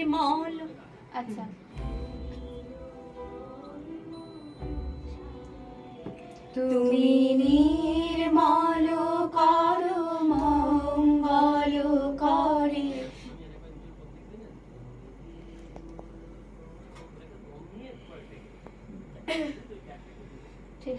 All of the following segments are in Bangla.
নির্মল আচ্ছা। তুমি নির্মল করো মঙ্গল করে। ঠিক।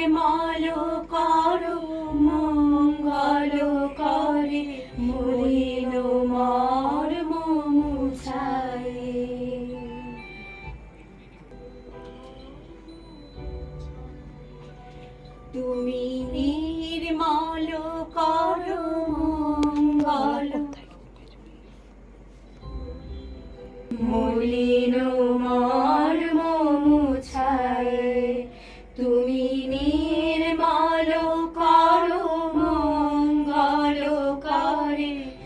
নির্মল করো মঙ্গল করে মরিল মর মুছাই। তুমি নির্মল করো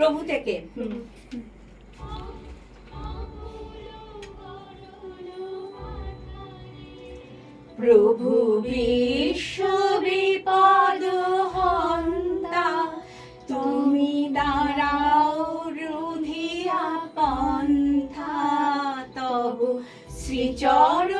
প্রভু থেকে। প্রভু বিশ্ব বিপদ হন্তা তুমি দাঁড়াও রুধিয়া পন্থা তবু শ্রীচরণ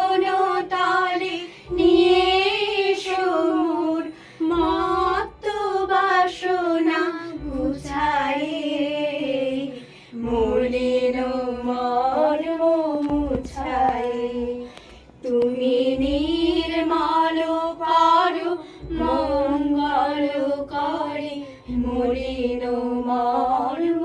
তুমি নির্মল পারো মঙ্গল করে মরিন মর্ম